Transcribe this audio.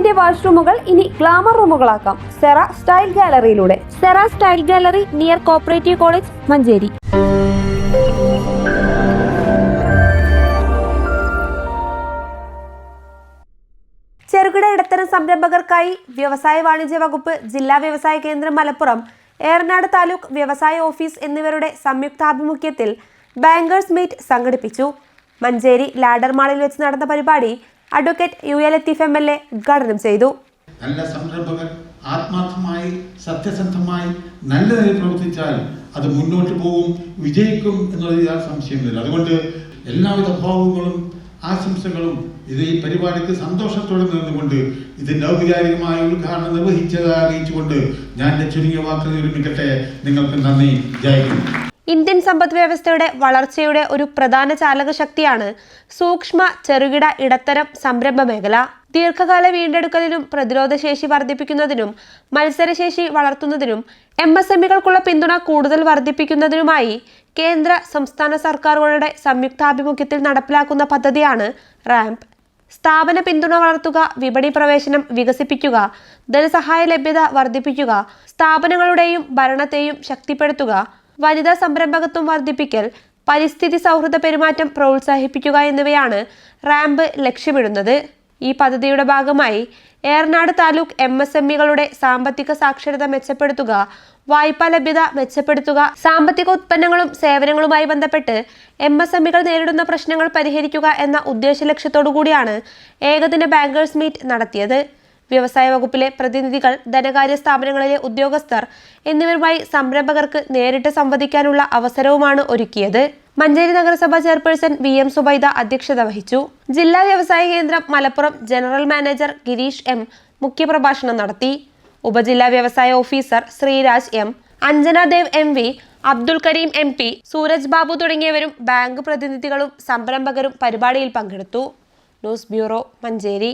വീടിന്റെ വാഷ്റൂമുകൾ ഇനി ഗ്ലാമർ റൂമുകളാക്കാം. Cera style ഗാലറിയിലൂടെ. Sera style gallery near cooperative college Manjeri. ചെറുകിട ഇടത്തരം സംരംഭകർക്കായി വ്യവസായ വാണിജ്യ വകുപ്പ് ജില്ലാ വ്യവസായ കേന്ദ്രം മലപ്പുറം ഏറനാട് താലൂക്ക് വ്യവസായ ഓഫീസ് എന്നിവരുടെ സംയുക്താഭിമുഖ്യത്തിൽ ബാങ്കേഴ്സ് മീറ്റ് സംഘടിപ്പിച്ചു. മഞ്ചേരി ലാഡർ മാളിൽ വെച്ച് നടന്ന പരിപാടി advocate U L Latheef M L A ഉദ്ഘാടനം ചെയ്തു. നല്ല സംരംഭകർ ആത്മാർത്ഥമായി സത്യസന്ധമായി നല്ല നിലയിൽ പ്രവർത്തിച്ചാൽ അത് മുന്നോട്ട് പോകും വിജയിക്കും എന്നുള്ളത് യാതൊരു സംശയമില്ല അതുകൊണ്ട് എല്ലാവിധ ഭാവങ്ങളും ആശംസകളും ഇത് ഈ പരിപാടിക്ക് സന്തോഷത്തോടെ നിന്നുകൊണ്ട് ഇതിന്റെ ഔപചാരികമായ ഉദ്ഘാടനം നിർവഹിച്ചത് അറിയിച്ചുകൊണ്ട് ഞാൻ ചുരുങ്ങിയ വാക്കുകൾ ഒരുമിക്കട്ടെ. നിങ്ങൾക്ക് നന്ദി. ജയിക്കുന്നു ഇന്ത്യൻ സമ്പദ് വ്യവസ്ഥയുടെ വളർച്ചയുടെ ഒരു പ്രധാന ചാലകശക്തിയാണ് സൂക്ഷ്മ ചെറുകിട ഇടത്തരം സംരംഭ മേഖല. ദീർഘകാല വീണ്ടെടുക്കലിനും പ്രതിരോധശേഷി വർദ്ധിപ്പിക്കുന്നതിനും മത്സരശേഷി വളർത്തുന്നതിനും എം എസ് എമ്മികൾക്കുള്ള പിന്തുണ കൂടുതൽ വർദ്ധിപ്പിക്കുന്നതിനുമായി കേന്ദ്ര സംസ്ഥാന സർക്കാരുകളുടെ സംയുക്താഭിമുഖ്യത്തിൽ നടപ്പിലാക്കുന്ന പദ്ധതിയാണ് റാമ്പ് സ്ഥാപന പിന്തുണ വളർത്തുക വിപണി പ്രവേശനം വികസിപ്പിക്കുക ധനസഹായ ലഭ്യത വർദ്ധിപ്പിക്കുക സ്ഥാപനങ്ങളുടെയും ഭരണത്തെയും ശക്തിപ്പെടുത്തുക വനിതാ സംരംഭകത്വം വർദ്ധിപ്പിക്കൽ പരിസ്ഥിതി സൗഹൃദ പെരുമാറ്റം പ്രോത്സാഹിപ്പിക്കുക എന്നിവയാണ് റാമ്പ് ലക്ഷ്യമിടുന്നത്. ഈ പദ്ധതിയുടെ ഭാഗമായി Eranad taluk M S M ഇകളുടെ സാമ്പത്തിക സാക്ഷരത മെച്ചപ്പെടുത്തുക വായ്പാ ലഭ്യത മെച്ചപ്പെടുത്തുക സാമ്പത്തിക ഉത്പന്നങ്ങളും സേവനങ്ങളുമായി ബന്ധപ്പെട്ട് എം എസ് എം ഇകൾ നേരിടുന്ന പ്രശ്നങ്ങൾ പരിഹരിക്കുക എന്ന ഉദ്ദേശ ലക്ഷ്യത്തോടു കൂടിയാണ് ഏകദിന ബാങ്കേഴ്സ് മീറ്റ് നടത്തിയത്. വ്യവസായ വകുപ്പിലെ പ്രതിനിധികൾ ധനകാര്യ സ്ഥാപനങ്ങളിലെ ഉദ്യോഗസ്ഥർ എന്നിവരുമായി സംരംഭകർക്ക് നേരിട്ട് സംവദിക്കാനുള്ള അവസരവുമാണ് ഒരുക്കിയത്. മഞ്ചേരി നഗരസഭ ചെയർപേഴ്സൺ വി എം സുബൈദ അധ്യക്ഷത വഹിച്ചു. ജില്ലാ വ്യവസായ കേന്ദ്രം Malappuram general manager Girish M മുഖ്യപ്രഭാഷണം നടത്തി. ഉപജില്ലാ വ്യവസായ officer Sreeraj M Anjana Dev M V Abdul Karim M P Suraj Babu തുടങ്ങിയവരും ബാങ്ക് പ്രതിനിധികളും സംരംഭകരും പരിപാടിയിൽ പങ്കെടുത്തു. News bureau Manjeri.